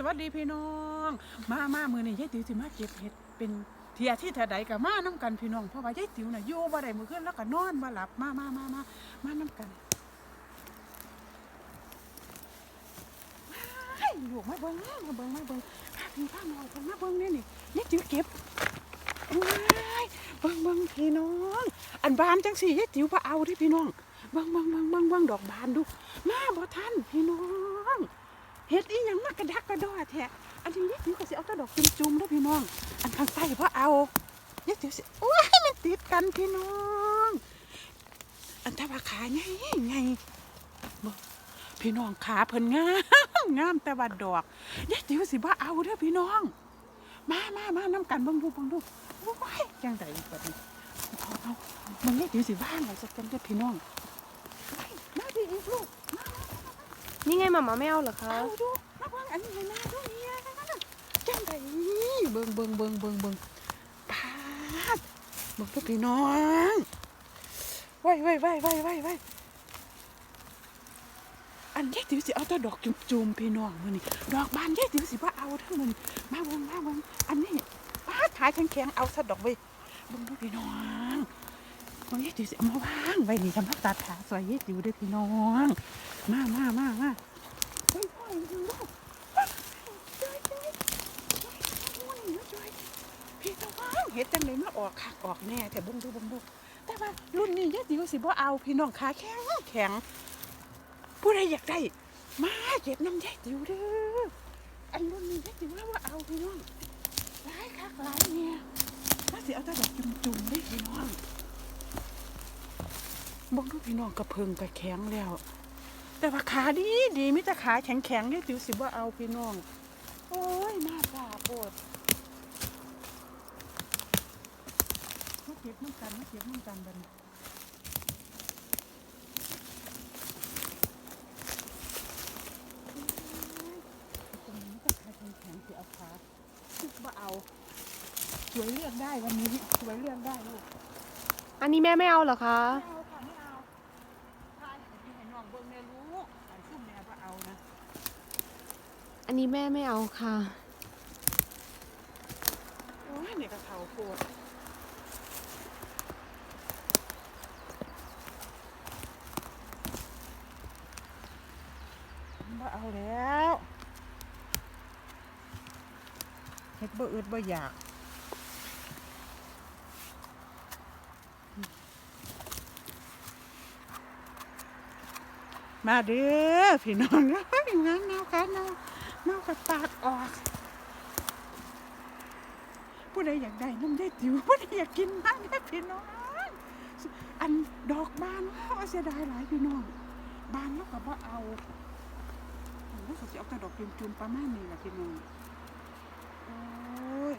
สวัสดีพี่น้อง มามามือนี่ยายติ๋วสิมาเก็บเห็ดเป็นเทียที่เท่าใดกับมาน้กันพี่น้องเพราะว่ายายติ๋วน่ะอยู่บ่ได้มื้อคืนแล้วก็นอนบ่หลับมามามามามาน้กันว้ายลูกมาเบิ่งมาเบิ่งมาเบิ่งพาพี่พาน้องเพิ่นมาเบิ่งนี่นี่ยายติ๋วเก็บว้ายเบิ่งเบิ่งพี่น้อง อันบานจังสี่ยายติ๋วบ่เอาเด้พี่น้องเบิ่งเบิ่งเบิ่งเบิ่งเบิ่งดอกบานดูมาบ่ทันพี่น้อง เฮ็ดอีหยังมากระดักกระดอแท้อันนี้ยายติ๋วก็สิเอาตะดอกจุ่มๆเด้อพี่น้อง อันข้างใต้บ่เอายายติ๋วสิโอ้ยมันติดกันพี่น้อง อันถ้าว่าขาใหญ่ใหญ่บ่พี่น้องขาเพิ่นงามงามแต่ว่าดอกยายติ๋วสิบ่เอาเด้อพี่น้อง มามามานํกันเบิ่งดูเบิ่งดูโอ้ยจังไดบัดนี้เอาเอามันยายติ๋วสิว่างไว้สักกันเด้อพี่น้องไปมาพี่อีกลูก นี่ไงหมาม่าไม่เอาเหรอคะเอาดูมาเบิ่งอันนี้ให้แม่ดูเนี่ยจังไดเบิ่งเบิ่งเบิ่งเบิ่งเบิ่งปาดเบิ่งพวกพี่น้องไว้ไว้ไว้ไว้ไว้ไว้อันยายติ๋วสิเอาแต่ดอกจุ่มๆพี่น้องมื้อนี้ดอกบานยายติ๋วสิบ่าเอาทั้งมือนี้มาเบิ่งมาเบิ่งอันนี้ปาดขายแข็งๆเอาซะดอกเว้เบิ่งดูพี่น้อง เบิ่งยายติ๋วสิเอามาวางไว้นี่ทำพักตัดขาสวยยายติ๋วด้อพี่น้อง มามามามาเฮ้ยพ่ออยู่ดูลูกจอยจอยจอยจอยพี่ตะวันเฮ็ดจังเลยมาออกคักออกแน่แต่บิ่งดูบิ่งดูแต่ว่ารุ่นนี้ยายติ๋วสิบ่เอาพี่น้องขาแข็งแข็งผู้ใดอยากได้มาเก็บน้ำยายติ๋วเด้ออันรุ่นนี้ยายติ๋วแล้วว่าเอาพี่น้องหลายคักหลายเนี่ยถ้าสิเอาแต่ดอกจุ่มๆเลยพี่น้อง บิ่งดูพี่น้องกระเพิงกระแข็งแล้ว แต่ว่าขาดีดีมิแต่ขาแข็งแข็งๆนี่ติวสิว่าเอาพี่น้อง โอ้ยหน้าป่าปวดมาเก็บน้ำกันมาเก็บน้ำกันบันตรงนี้ก็ขาแข็งแข็งๆสิเอาขาว่าเอาสวยเลือกได้วันนี้สวยเลือกได้ลูกอันนี้แม่ไม่เอาเหรอคะ ไม่เอาค่ะไม่เอาทายให้ให้น้องเบิ่งแม่รู้อันซุ่มแม่ว่าเอานะ อันนี้แม่ไม่เอาค่ะ โอ้ยเนี่ยกระเทาโคตรบ่เอาแล้วเฮ็ดบ่อึดบ่อยากมาเด้อพี่น้องเอ้ยงานเนาค่ะเนา เนากับปากออก ผู้ใดอยากได้น้ำได้ติ๋วผู้ใดอยากกินมากได้พี่น้องอันดอกบานว่าเสียดายหลายพี่น้องบานแล้วก็บ่เอาโอ้ยเขาจะเอาแต่ดอกจุ่มๆประมาณนี้แหละพี่น้องโอ้ย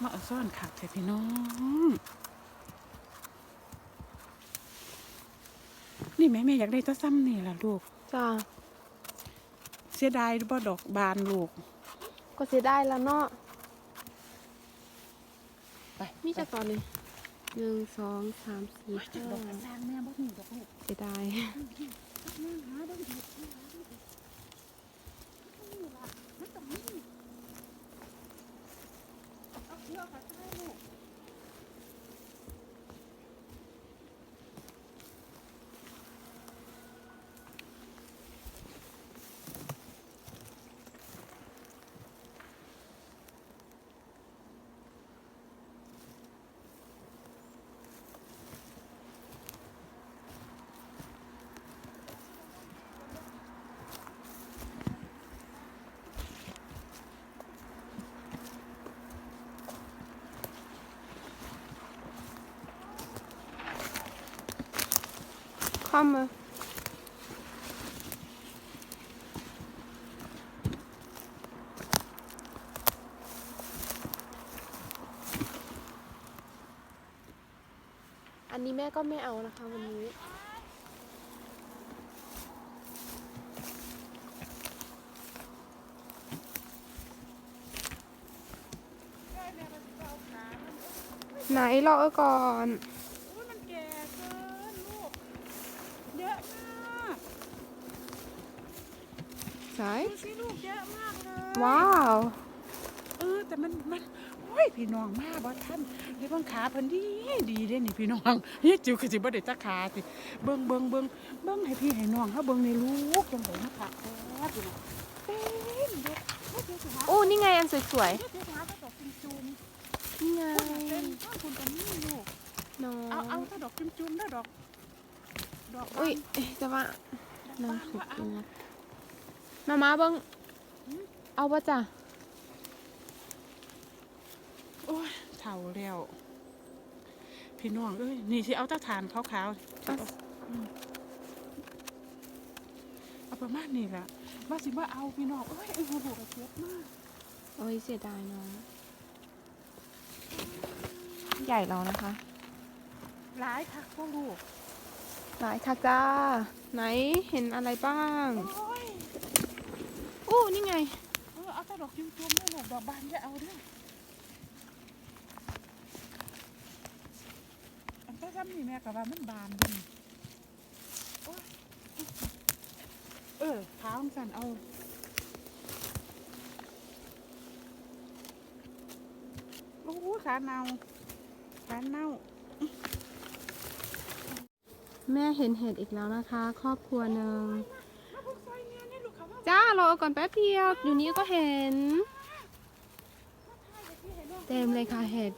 มาเอาซ่อนขัดเถอะพี่น้อง นี่แม่แม่อยากได้ตัวซ้ำนี่ล่ะลูก จ้าเสียดายบ่ดอกบานลูก ก็เสียได้แล้วเนาะไปมีจะตอนนี้หนึ่งสองสามสี่ไปจากดอกกระห้าซางแม่บ่มีดอกลูกเสียดายแม่หาได้ดีแม่หาได้ดีนี่ล่ะมันต้องมีเอาเชือกมาใส่ลูกข้ามมาอันนี้แม่ก็ไม่เอานะคะวันนี้ได้แม่มาสิเอาขามันไหนรอก่อน โอ้ยมันแก่เกินลูก เยอะมาก ใช่ดูสิลูกเยอะมากเลยว้าว เออแต่มันมันโอ้ยพี่น้องมาบ่ท่านเดี๋ยวเบิ่งขาเพิ่นดีดีเด้นี่พี่น้องเฮ้ยจิ๋วคือสิบ่ได้จักขาสิเบิ่งเบิ่งเบิ่งเบิ่งให้พี่ให้น้องเฮาเบิ่งในลูกจังได๋มาคักแท้พี่น้องเต็มเด้เฮ้ยเดี๋ยวสิหาโอ้นี่ไงอันสวยเดี๋ยวสิหาถ้าดอกจุ่มๆนี่ไงๆเต็มข้างคุณก็มีลูกน้อเอาเอางถ้าดอกจุ่มๆเด้อดอกดอกบานอุ้ยเอ๊ะแต่ว่าดอกน้องบานสุกก็เอาจริงนะ มามาเบิ้งเอาปะจ้ะโอ้ยเฒ่าแล้วพี่น้องเอ้ยนี่สิเอาตะฐานขาวๆเอาเอาประมาณนี้แหละว่าสิว่าเอาพี่น้องเอ้ยไอ้หัวโบกระเทียบมากโอ้ยเสียดายน้องใหญ่แล้วนะคะหลายคักพ่อลูกหลายค่ะจ้าไหนเห็นอะไรบ้างโอ้ยอู้นี่ไง เออเอาแต่ดอกจุ่มๆด้วยลูกดอกบานจะเอาเด้วยอันก็ซ้ำนี่แม่กับว่ามันบานเลยโอ้ยเออขาวสั่นเอาโอ้ยขาเนาขาเน่าแม่เห็นเห็ดอีกแล้วนะคะ ครอบครัวหนึ่ง จ้ารอก่อนแป๊บเดียว อยู่นี้ก็เห็น เต็มเลยค่ะเห็ด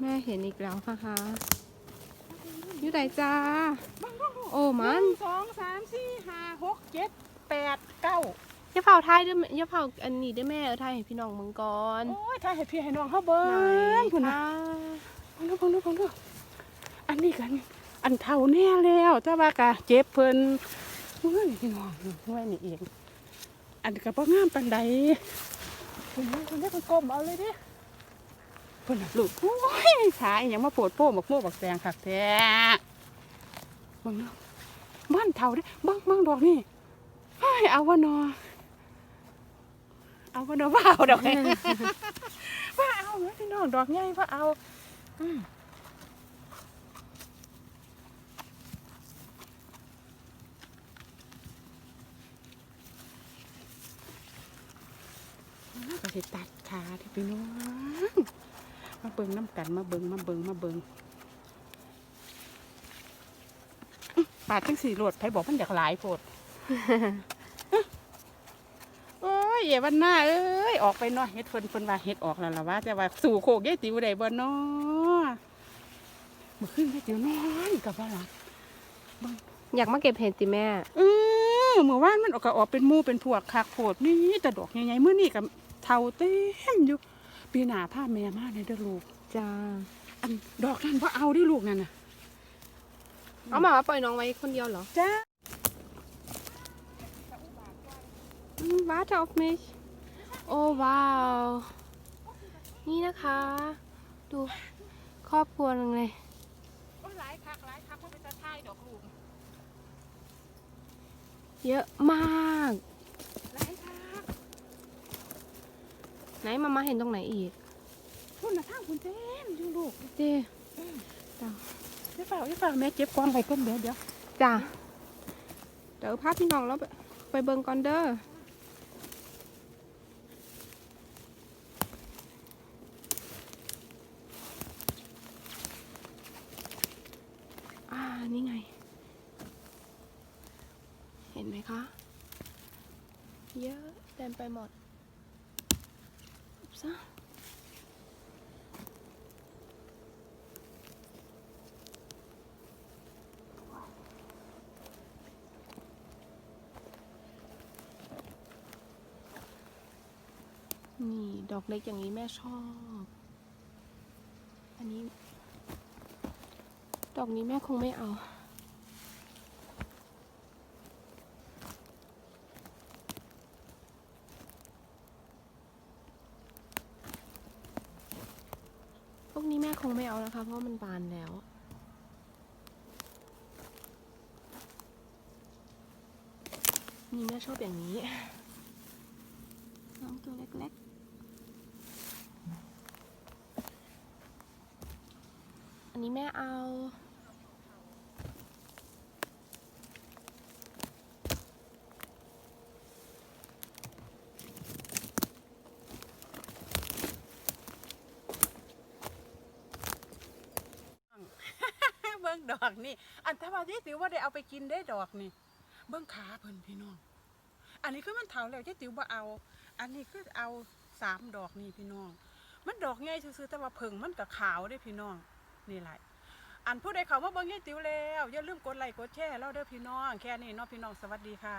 แม่เห็นอีกแล้วนะคะอยู่ไหนจ้า โอ้หมันนึ่งสองสามสี่ห้าหกเจ็ดแปดเก้าอย่าเผาไทยด้วยแม่อย่าเผาอันนี้ด้วยแม่เออไทยให้พี่น้องมึงก่อนโอ้ยถ้าให้พี่ให้น้องเขาเบิ้ไหนงคุณนะคะฟังดูฟังดูฟังดูอันนี้กัน อันเท่าแน่แล้วแต่ว่ากะเจ็บเพิ่น เฮ้ยพี่น้องเฮ้นี่เองอันนี้ก็บ่งามปานใดคุณนะคุณได้คุณกลมเอาเลยดิเพิ่นลูกโอ้ยขาอหยังมาปวดโป้บักโม่บักแตงคักแท้บิ่งเนาะบ้านเท่าเด้บิ่งบิ่งดอกนี่เฮ้ยเอาวะนอเอาวะนอว่าเอาดอกนี่ว่าเอาเนอะพี่น้องดอกใหญ่ว่าเอาอืม ก็สิตัดขาที่พี่น้องมาเบิงน้ำกันมาเบิงมาเบิงมาเบิงอื้อปาดจังสีโหลดไผบอกมันอยากหลายโพดโอ้ยเอ๋วันหน้าเอ้ยออกไปเนาะเฮ็ดเพิ่นเพิ่นว่าเฮ็ดออกแล้วล่ะว่าแต่ว่าสู่โคกยายติ๋วได้บ่เนาะเมื่อคืนยายติ๋วนอนกับว่าล่ะอยากมาเก็บเห็ดจิแม่เออเมื่อวานมันออกก็ออกเป็นหมู่เป็นพวกคักโพดนี่แต่ดอกใหญ่ๆมื้อนี้ก็ เท่าเต็มอยู่ ปีหน้าพาแม่มาในเด้อลูก จ้า อันดอกนั้นบ่เอาเด้อลูกนั่นน่ะ เอามาปล่อยน้องไว้คนเดียวเหรอ จ้า Mm, Warte auf mich. Oh wow. นี่นะคะ ดูครอบครัวหนึงเลย โอ้ยหลายคักหลายคักบ่เป็นตาทายดอกลูก เยอะมาก หลายคัก ไหนมามาเห็นตรงไหนอีกพุ่นน่ะทางพุ่นเต็มอยู่ลูกเจ้เดี๋ยวเฝ้าเดี๋ยวเฝ้าแม่เก็บกวางไว้ก่อนเดี๋ยวเดี๋ยวจ้ะเดี๋ยวพาพี่น้องเราไปไปเบิงก่อนเด้ออ่านี่ไง เห็นไหมคะ เยอะเต็มไปหมดอุ๊บซะนี่ดอกเล็กอย่างนี้แม่ชอบ อันนี้ ดอกนี้แม่คงไม่เอา พวกนี้แม่ค งไม่เอานะคะ เพราะมันบานแล้ว นี่แม่ชอบอย่างนี้ น้องตัวเล็กๆ อันนี้แม่เอา อก นี่ อันท้าว่ายายติ๋วว่าได้เอาไปกินได้ดอกนี่ เบื้องขาเพิ่นพี่น้อง อันนี้คือมันเถาแล้วยายติ๋วบ่เอา อันนี้คือเอาสามดอกนี่พี่น้อง มันดอกใหญ่ซื่อๆแต่ว่าเพิ่งมันก็ขาวได้พี่น้องนี่แหละอันผู้ใดเขามาเบิ่งยี่ติ๋วแล้วอย่าลืมกดไลค์กดแชร์เราเด้อพี่น้อง แค่นี้เนาะพี่น้องสวัสดีค่ะ